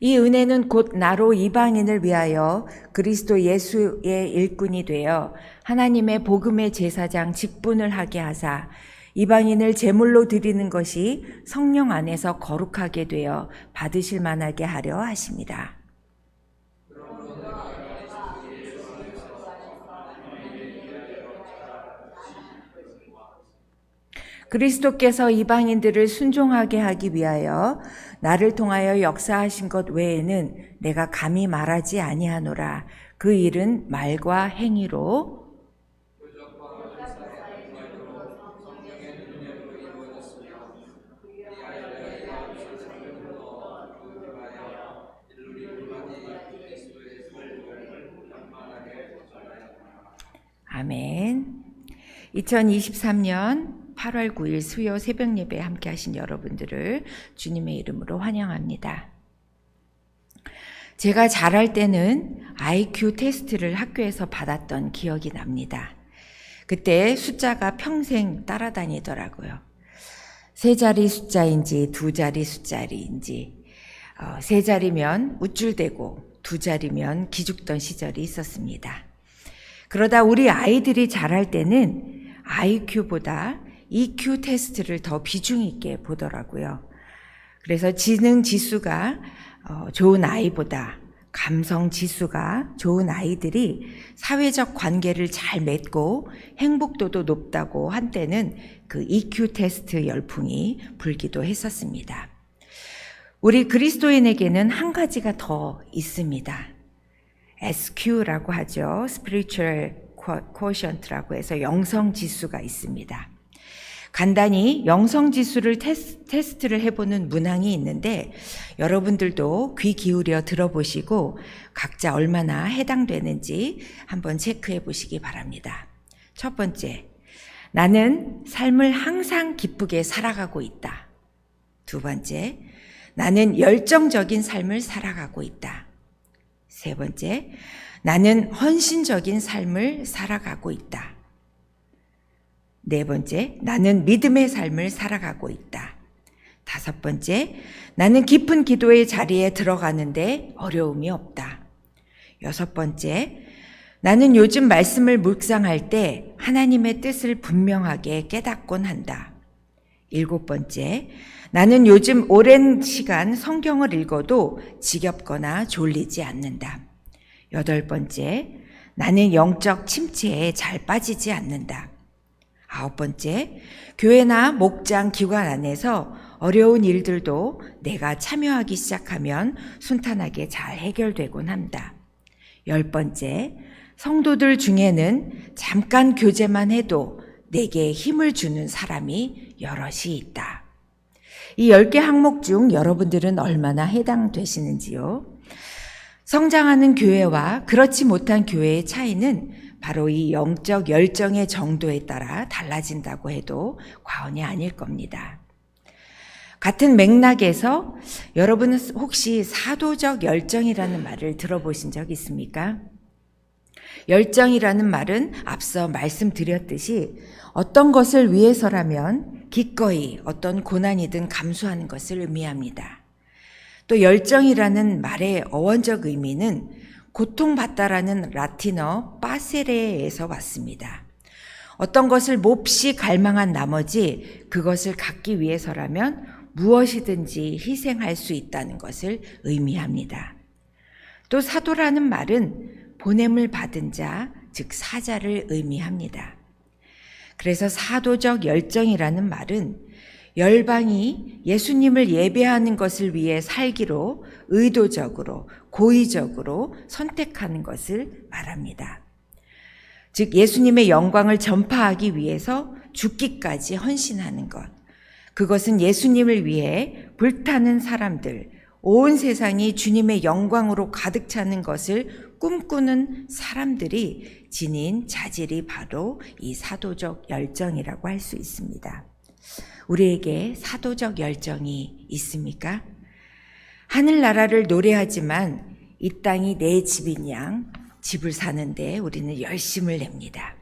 이 은혜는 곧 나로 이방인을 위하여 그리스도 예수의 일꾼이 되어 하나님의 복음의 제사장 직분을 하게 하사 이방인을 제물로 드리는 것이 성령 안에서 거룩하게 되어 받으실 만하게 하려 하십니다. 그리스도께서 이방인들을 순종하게 하기 위하여 나를 통하여 역사하신 것 외에는 내가 감히 말하지 아니하노라. 그 일은 말과 행위로 아멘. 2023년 8월 9일 수요 새벽 예배에 함께 하신 여러분들을 주님의 이름으로 환영합니다. 제가 자랄 때는 IQ 테스트를 학교에서 받았던 기억이 납니다. 그때 숫자가 평생 따라다니더라고요. 세 자리 숫자인지 두 자리 숫자리인지 어, 세 자리면 우쭐대고 두 자리면 기죽던 시절이 있었습니다. 그러다 우리 아이들이 자랄 때는 IQ보다 EQ 테스트를 더 비중 있게 보더라고요. 그래서 지능 지수가 어, 좋은 아이보다 감성 지수가 좋은 아이들이 사회적 관계를 잘 맺고 행복도도 높다고 한때는 그 EQ 테스트 열풍이 불기도 했었습니다. 우리 그리스도인에게는 한 가지가 더 있습니다. SQ라고 하죠. Spiritual Quotient라고 해서 영성 지수가 있습니다. 간단히 영성 지수를 테스, 트를 해보는 문항이 있는데 여러분들도 귀 기울여 들어보시고 각자 얼마나 해당되는지 한번 체크해 보시기 바랍니다. 첫 번째, 나는 삶을 항상 기쁘게 살아가고 있다. 두 번째, 나는 열정적인 삶을 살아가고 있다. 세 번째, 나는 헌신적인 삶을 살아가고 있다. 네 번째, 나는 믿음의 삶을 살아가고 있다. 다섯 번째, 나는 깊은 기도의 자리에 들어가는데 어려움이 없다. 여섯 번째, 나는 요즘 말씀을 묵상할 때 하나님의 뜻을 분명하게 깨닫곤 한다. 일곱 번째, 나는 요즘 오랜 시간 성경을 읽어도 지겹거나 졸리지 않는다. 여덟 번째, 나는 영적 침체에 잘 빠지지 않는다. 아홉 번째, 교회나 목장 기관 안에서 어려운 일들도 내가 참여하기 시작하면 순탄하게 잘 해결되곤 한다. 열 번째, 성도들 중에는 잠깐 교제만 해도 내게 힘을 주는 사람이 여럿이 있다. 이 10개 항목 중 여러분들은 얼마나 해당되시는지요? 성장하는 교회와 그렇지 못한 교회의 차이는 바로 이 영적 열정의 정도에 따라 달라진다고 해도 과언이 아닐 겁니다. 같은 맥락에서 여러분은 혹시 사도적 열정이라는 말을 들어보신 적 있습니까? 열정이라는 말은 앞서 말씀드렸듯이 어떤 것을 위해서라면 기꺼이 어떤 고난이든 감수하는 것을 의미합니다. 또 열정이라는 말의 어원적 의미는 고통받다라는 라틴어 빠세레에서 왔습니다. 어떤 것을 몹시 갈망한 나머지 그것을 갖기 위해서라면 무엇이든지 희생할 수 있다는 것을 의미합니다. 또 사도라는 말은 보냄을 받은 자, 즉 사자를 의미합니다. 그래서 사도적 열정이라는 말은 열방이 예수님을 예배하는 것을 위해 살기로 의도적으로 고의적으로 선택하는 것을 말합니다. 즉 예수님의 영광을 전파하기 위해서 죽기까지 헌신하는 것. 그것은 예수님을 위해 불타는 사람들, 온 세상이 주님의 영광으로 가득 차는 것을 꿈꾸는 사람들이 지닌 자질이 바로 이 사도적 열정이라고 할 수 있습니다. 우리에게 사도적 열정이 있습니까? 하늘나라를 노래하지만 이 땅이 내 집인 양 집을 사는데 우리는 열심을 냅니다.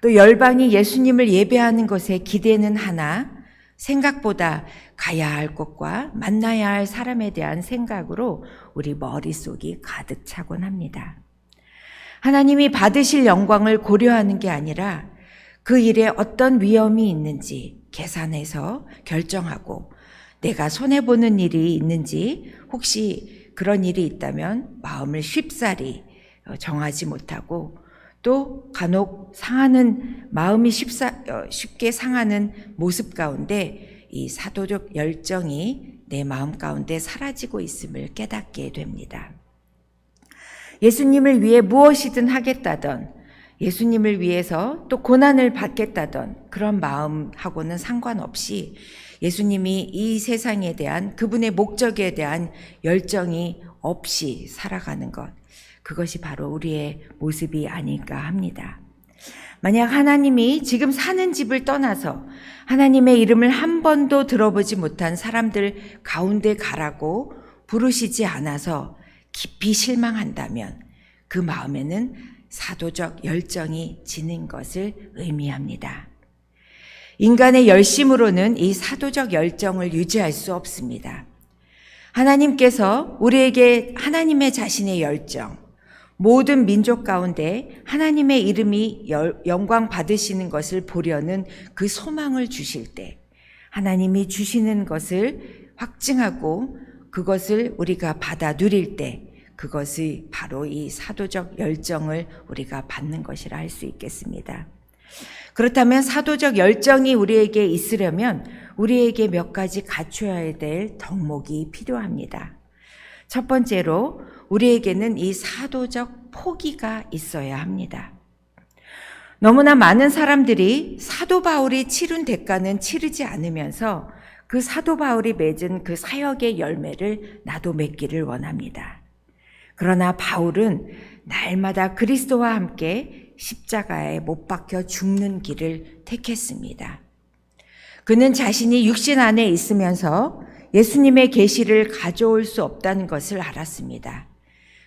또 열방이 예수님을 예배하는 것에 기대는 하나 생각보다 가야 할 곳과 만나야 할 사람에 대한 생각으로 우리 머릿속이 가득 차곤 합니다. 하나님이 받으실 영광을 고려하는 게 아니라 그 일에 어떤 위험이 있는지 계산해서 결정하고 내가 손해보는 일이 있는지 혹시 그런 일이 있다면 마음을 쉽사리 어, 정하지 못하고 또 간혹 상하는 마음이 쉽사, 어, 쉽게 상하는 모습 가운데 이 사도적 열정이 내 마음 가운데 사라지고 있음을 깨닫게 됩니다. 예수님을 위해 무엇이든 하겠다던 예수님을 위해서 또 고난을 받겠다던 그런 마음하고는 상관없이 예수님이 이 세상에 대한 그분의 목적에 대한 열정이 없이 살아가는 것. 그것이 바로 우리의 모습이 아닐까 합니다. 만약 하나님이 지금 사는 집을 떠나서 하나님의 이름을 한 번도 들어보지 못한 사람들 가운데 가라고 부르시지 않아서 깊이 실망한다면 그 마음에는 사도적 열정이 지는 것을 의미합니다. 인간의 열심으로는 이 사도적 열정을 유지할 수 없습니다. 하나님께서 우리에게 하나님의 자신의 열정, 모든 민족 가운데 하나님의 이름이 영광 받으시는 것을 보려는 그 소망을 주실 때 하나님이 주시는 것을 확증하고 그것을 우리가 받아 누릴 때 그것이 바로 이 사도적 열정을 우리가 받는 것이라 할 수 있겠습니다. 그렇다면 사도적 열정이 우리에게 있으려면 우리에게 몇 가지 갖춰야 될 덕목이 필요합니다. 첫 번째로 우리에게는 이 사도적 포기가 있어야 합니다. 너무나 많은 사람들이 사도 바울이 치른 대가는 치르지 않으면서 그 사도 바울이 맺은 그 사역의 열매를 나도 맺기를 원합니다. 그러나 바울은 날마다 그리스도와 함께 십자가에 못 박혀 죽는 길을 택했습니다. 그는 자신이 육신 안에 있으면서 예수님의 계시를 가져올 수 없다는 것을 알았습니다.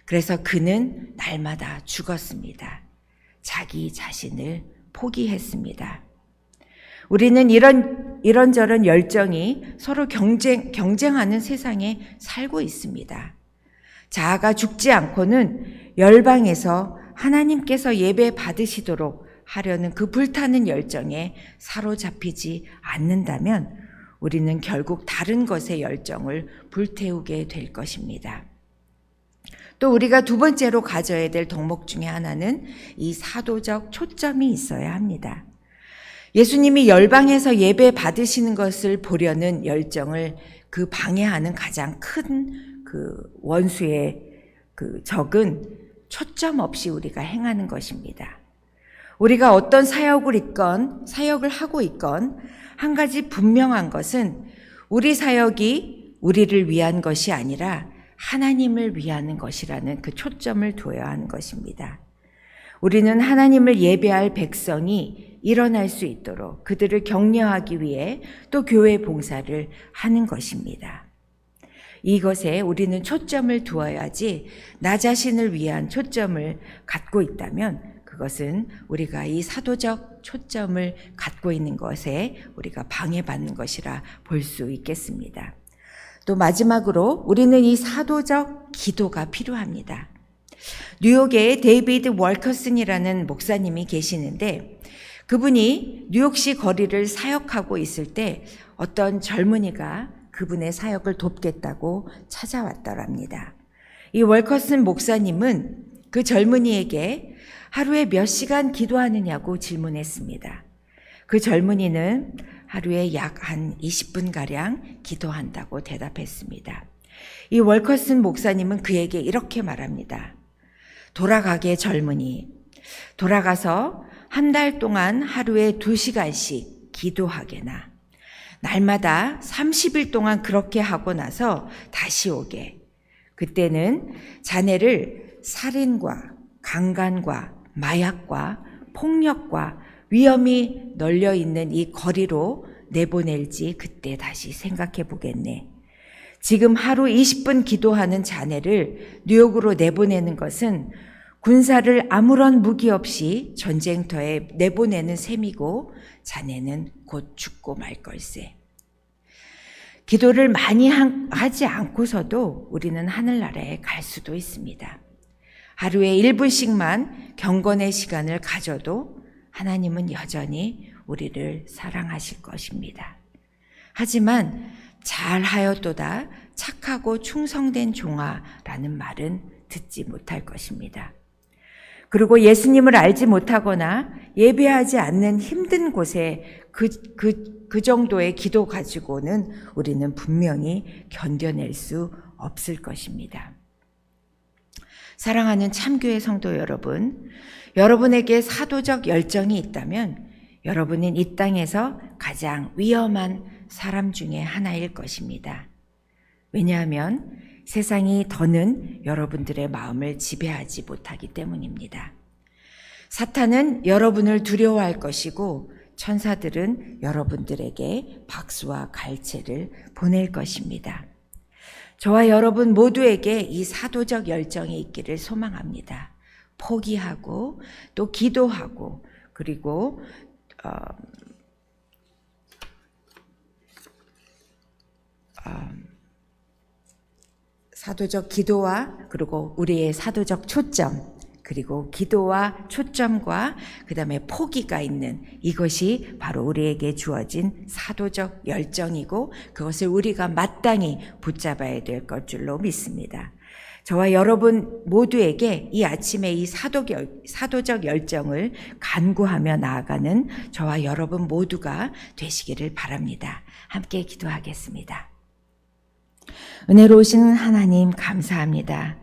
그래서 그는 날마다 죽었습니다. 자기 자신을 포기했습니다. 우리는 이런, 이런저런 열정이 서로 경쟁, 경쟁하는 세상에 살고 있습니다. 자아가 죽지 않고는 열방에서 하나님께서 예배 받으시도록 하려는 그 불타는 열정에 사로잡히지 않는다면 우리는 결국 다른 것의 열정을 불태우게 될 것입니다. 또 우리가 두 번째로 가져야 될 덕목 중에 하나는 이 사도적 초점이 있어야 합니다. 예수님이 열방에서 예배 받으시는 것을 보려는 열정을 그 방해하는 가장 큰 그 원수의 그 적은 초점 없이 우리가 행하는 것입니다. 우리가 어떤 사역을 있건 사역을 하고 있건 한 가지 분명한 것은 우리 사역이 우리를 위한 것이 아니라 하나님을 위하는 것이라는 그 초점을 둬야 하는 것입니다. 우리는 하나님을 예배할 백성이 일어날 수 있도록 그들을 격려하기 위해 또 교회 봉사를 하는 것입니다. 이것에 우리는 초점을 두어야지 나 자신을 위한 초점을 갖고 있다면 그것은 우리가 이 사도적 초점을 갖고 있는 것에 우리가 방해받는 것이라 볼 수 있겠습니다. 또 마지막으로 우리는 이 사도적 기도가 필요합니다. 뉴욕에 데이비드 월커슨이라는 목사님이 계시는데 그분이 뉴욕시 거리를 사역하고 있을 때 어떤 젊은이가 그분의 사역을 돕겠다고 찾아왔더랍니다. 이 월커슨 목사님은 그 젊은이에게 하루에 몇 시간 기도하느냐고 질문했습니다. 그 젊은이는 하루에 약 한 20분가량 기도한다고 대답했습니다. 이 월커슨 목사님은 그에게 이렇게 말합니다. 돌아가게 젊은이. 돌아가서 한 달 동안 하루에 2시간씩 기도하게나. 날마다 30일 동안 그렇게 하고 나서 다시 오게. 그때는 자네를 살인과 강간과 마약과 폭력과 위험이 널려 있는 이 거리로 내보낼지 그때 다시 생각해 보겠네. 지금 하루 20분 기도하는 자네를 뉴욕으로 내보내는 것은 군사를 아무런 무기 없이 전쟁터에 내보내는 셈이고 자네는 곧 죽고 말 걸세. 기도를 많이 한- 하지 않고서도 우리는 하늘나라에 갈 수도 있습니다. 하루에 1분씩만 경건의 시간을 가져도 하나님은 여전히 우리를 사랑하실 것입니다. 하지만 잘하였도다 착하고 충성된 종아라는 말은 듣지 못할 것입니다. 그리고 예수님을 알지 못하거나 예배하지 않는 힘든 곳에 그, 그, 그 정도의 기도 가지고는 우리는 분명히 견뎌낼 수 없을 것입니다. 사랑하는 참교회 성도 여러분, 여러분에게 사도적 열정이 있다면 여러분은 이 땅에서 가장 위험한 사람 중에 하나일 것입니다. 왜냐하면 세상이 더는 여러분들의 마음을 지배하지 못하기 때문입니다. 사탄은 여러분을 두려워할 것이고 천사들은 여러분들에게 박수와 갈채를 보낼 것입니다. 저와 여러분 모두에게 이 사도적 열정이 있기를 소망합니다. 포기하고 또 기도하고 그리고 어, 어, 사도적 기도와 그리고 우리의 사도적 초점 그리고 기도와 초점과 그다음에 포기가 있는 이것이 바로 우리에게 주어진 사도적 열정이고 그것을 우리가 마땅히 붙잡아야 될 것 줄로 믿습니다. 저와 여러분 모두에게 이 아침에 이 사도적, 사도적 열정을 간구하며 나아가는 저와 여러분 모두가 되시기를 바랍니다. 함께 기도하겠습니다. 은혜로우신 하나님 감사합니다.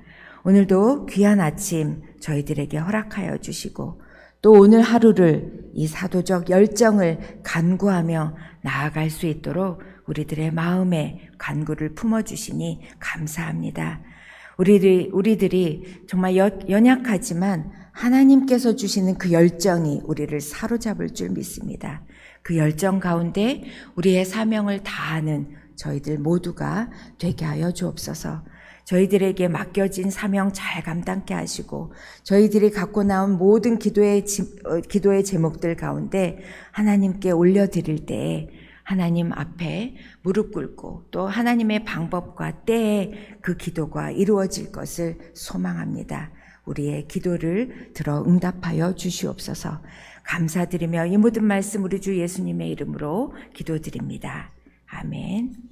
오늘도 귀한 아침 저희들에게 허락하여 주시고 또 오늘 하루를 이 사도적 열정을 간구하며 나아갈 수 있도록 우리들의 마음에 간구를 품어주시니 감사합니다. 우리들이, 우리들이 정말 여, 연약하지만 하나님께서 주시는 그 열정이 우리를 사로잡을 줄 믿습니다. 그 열정 가운데 우리의 사명을 다하는 저희들 모두가 되게 하여 주옵소서. 저희들에게 맡겨진 사명 잘 감당케 하시고 저희들이 갖고 나온 모든 기도의 지- 어, 기도의 제목들 가운데 하나님께 올려 드릴 때에 하나님 앞에 무릎 꿇고 또 하나님의 방법과 때에 그 기도가 이루어질 것을 소망합니다. 우리의 기도를 들어 응답하여 주시옵소서. 감사드리며 이 모든 말씀 우리 주 예수님의 이름으로 기도드립니다. 아멘.